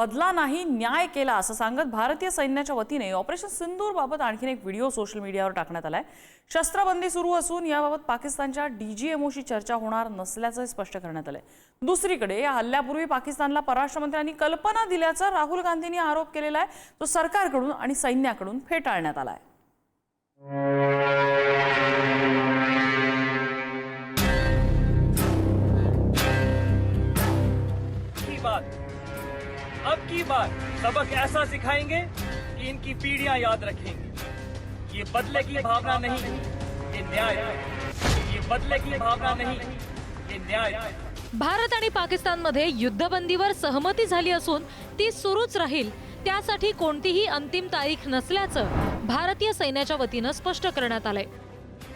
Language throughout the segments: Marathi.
बदला नाही न्याय केला असं सांगत भारतीय सैन्याच्या वतीने ऑपरेशन सिंदूर बाबत आणखीन एक व्हिडिओ सोशल मीडियावर टाकण्यात आलाय. शस्त्रबंदी सुरू असून याबाबत पाकिस्तानच्या डीजीएमओशी चर्चा होणार नसल्याचं स्पष्ट करण्यात आलंय. दुसरीकडे या हल्ल्यापूर्वी पाकिस्तानला परराष्ट्र मंत्र्यांनी कल्पना दिल्याचा राहुल गांधींनी आरोप केलेला आहे तो सरकारकडून आणि सैन्याकडून फेटाळण्यात आला आहे सबक ऐसा सिखाएंगे कि इनकी पीढ़ियां याद रखेंगी। ये बदले की भावना नहीं ये न्याय। ये बदले की भावना नहीं ये न्याय। भारत आणि पाकिस्तानमध्ये युद्धबंदीवर सहमती झाली असून ती सुरूच राहील त्यासाठी कोणतीही अंतिम तारीख नसल्याचं भारतीय सैन्याच्या वतीनं स्पष्ट करण्यात आलंय.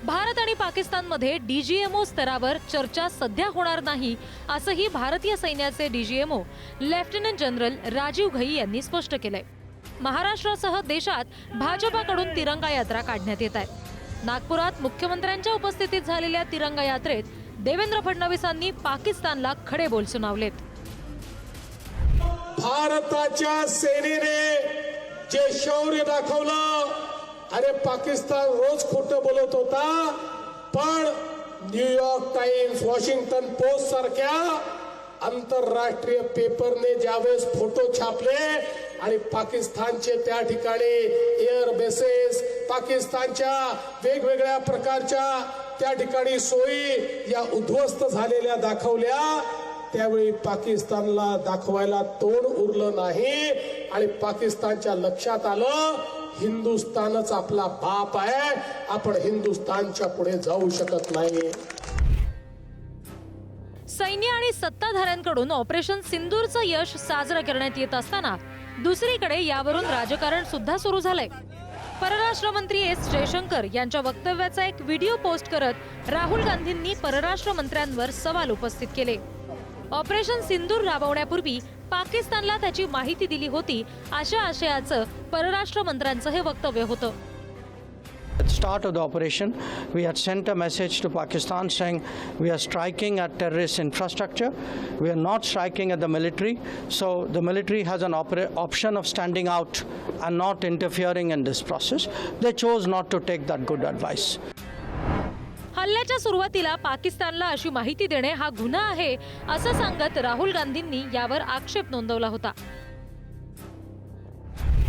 भारत आणि पाकिस्तानमध्ये डीजीएमओ स्तरावर चर्चा सध्या होणार नाही असंही भारतीय सैन्याचे DGMO lieutenant general Rajiv Ghai यांनी स्पष्ट केलंय. महाराष्ट्रासह देशात भाजपाकडून तिरंगा यात्रा काढण्यात येत आहे. नागपुरात मुख्यमंत्र्यांच्या उपस्थितीत झालेल्या तिरंगा यात्रेत देवेंद्र फडणवीसांनी पाकिस्तानला खडे बोल सुनावलेत. भारताच्या सेनेने जे शौर्य दाखवलं अरे पाकिस्तान रोज खोटं बोलत होता पण न्यूयॉर्क टाइम्स वॉशिंग्टन पोस्ट सारख्या आंतरराष्ट्रीय पेपरने ज्यावेळेस फोटो छापले आणि पाकिस्तानचे त्या ठिकाणी एअर बेसेस पाकिस्तानच्या वेगवेगळ्या प्रकारच्या त्या ठिकाणी सोयी या उद्ध्वस्त झालेल्या दाखवल्या त्यावेळी पाकिस्तानला दाखवायला तोंड उरलं नाही आणि पाकिस्तानच्या लक्षात आलं हिंदुस्थानच आपला बाप आहे. आपण हिंदुस्थानच्या पुढे जाऊ शकत नाही. सैन्य आणि सत्ताधाऱ्यांकडून ऑपरेशन सिंदूरचं यश साजरं करण्यात येत असताना दुसरीकडे यावरून राजकारण सुद्धा सुरू झालंय. परराष्ट्र मंत्री एस जयशंकर यांच्या वक्तव्याचा एक व्हिडिओ पोस्ट करत राहुल गांधींनी परराष्ट्र मंत्र्यांवर सवाल उपस्थित केले. ऑपरेशन सिंदूर राबवण्यापूर्वी पाकिस्तानला त्याची माहिती दिली होती अशा आशयाचं परराष्ट्र मंत्र्यांचं हे वक्तव्य होतं At the start of the operation, we had sent a message to Pakistan saying we are striking at terrorist infrastructure. We are not striking at the military. So the military has an opera- option of standing out and not interfering in this process. They chose not to take that good advice. हल्ल्याच्या सुरुवातीला पाकिस्तानला अशी माहिती देणे हा गुन्हा आहे असं सांगत राहुल गांधींनी यावर आक्षेप नोंदवला होता.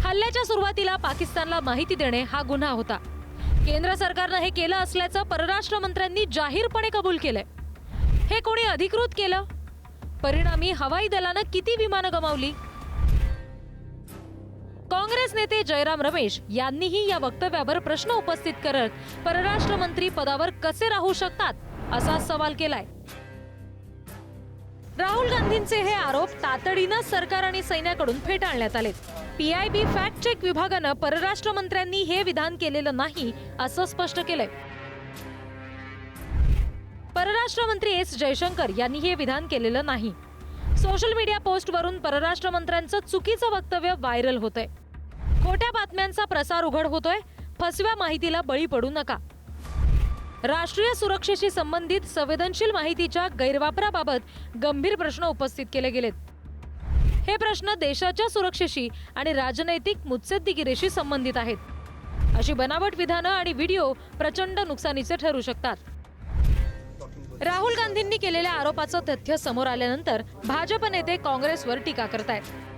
हल्ल्याच्या सुरुवातीला पाकिस्तानला माहिती देणे हा गुन्हा होता. केंद्र सरकारनं हे केलं असल्याचं परराष्ट्र मंत्र्यांनी जाहीरपणे कबूल केलंय. हे कोणी अधिकृत केलं? परिणामी हवाई दलानं किती विमानं गमावली? काँग्रेस नेते जयराम रमेश यांनीही या वक्तव्यावर प्रश्न उपस्थित करत परराष्ट्र मंत्री पदावर कसे राहू शकतात असा सवाल केलाय. राहुल गांधींचे हे आरोप तातडीनं सरकार आणि सैन्याकडून फेटाळण्यात आले पीआयबी फॅक्ट चेक विभागानं परराष्ट्र मंत्र्यांनी हे विधान केलेलं नाही असं स्पष्ट केलंय. परराष्ट्र मंत्री एस जयशंकर यांनी हे विधान केलेलं नाही. सोशल मीडिया पोस्टवरून परराष्ट्र मंत्र्यांचं चुकीचं वक्तव्य व्हायरल होतंय. खोट्या बातम्यांचा प्रसार उघड होतोय. फसव्या माहितीला बळी पडू नका. राष्ट्रीय सुरक्षेशी संबंधित संवेदनशील माहितीच्या गैरवापराबाबत गंभीर प्रश्न उपस्थित केले गेलेत. हे प्रश्न देशाच्या सुरक्षेशी आणि राजनैतिक मुत्सद्दीगिरीशी संबंधित आहेत. अशी बनावट विधानं आणि व्हिडिओ प्रचंड नुकसानीचे ठरू शकतात. राहुल गांधींनी केलेल्या आरोपाचं तथ्य समोर आल्यानंतर भाजप नेते काँग्रेसवर टीका करतायत.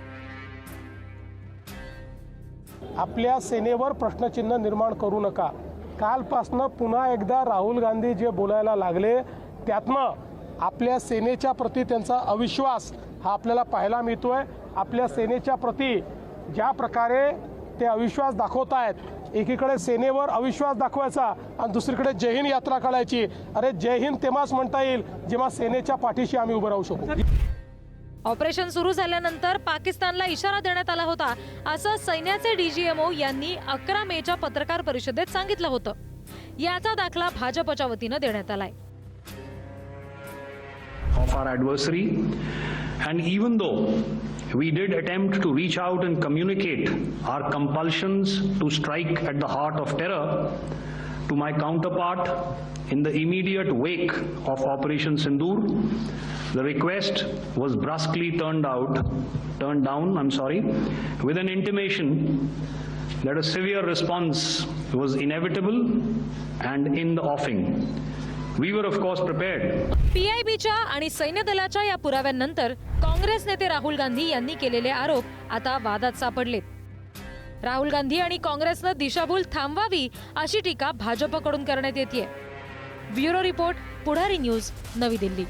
आपल्या सेनेवर प्रश्नचिन्ह निर्माण करू नका. कालपासनं पुन्हा एकदा राहुल गांधी जे बोलायला लागले त्यातनं आपल्या सेनेच्या प्रती त्यांचा अविश्वास हा आपल्याला पाहायला मिळतोय. आपल्या सेनेच्या प्रती ज्या प्रकारे ते अविश्वास दाखवत आहेत एकीकडे सेनेवर अविश्वास दाखवायचा आणि दुसरीकडे जय हिंद यात्रा काढायची. अरे जय हिंद तेव्हाच म्हणता येईल जेव्हा सेनेच्या पाठीशी आम्ही उभं राहू शकू. ऑपरेशन सुरू झाल्यानंतर पाकिस्तानला इशारा देण्यात आला होता असं सैन्याचे डीजीएमओ यांनी अकरा मेच्या पत्रकार परिषदेत सांगितलं होतं याचा दाखला भाजपच्या वतीनं देण्यात आलाय of our adversary. And even though we did attempt to reach out and communicate our compulsions to strike at the heart of terror to my counterpart in the immediate wake of Operation Sindoor, The request was brusquely turned out, turned down, I'm sorry, with an intimation that a severe response was inevitable and in the offing. We were, of course, prepared. पीआयबीच्या आणि सैन्य दलाच्या या पुराव्यांनंतर काँग्रेस नेते राहुल गांधी यांनी केलेले आरोप आता वादात सापडलेत राहुल गांधी आणि काँग्रेसनं दिशाभूल थांबवावी अशी टीका भाजपकडून करण्यात येते ब्युरो रिपोर्ट पुढारी न्यूज नवी दिल्ली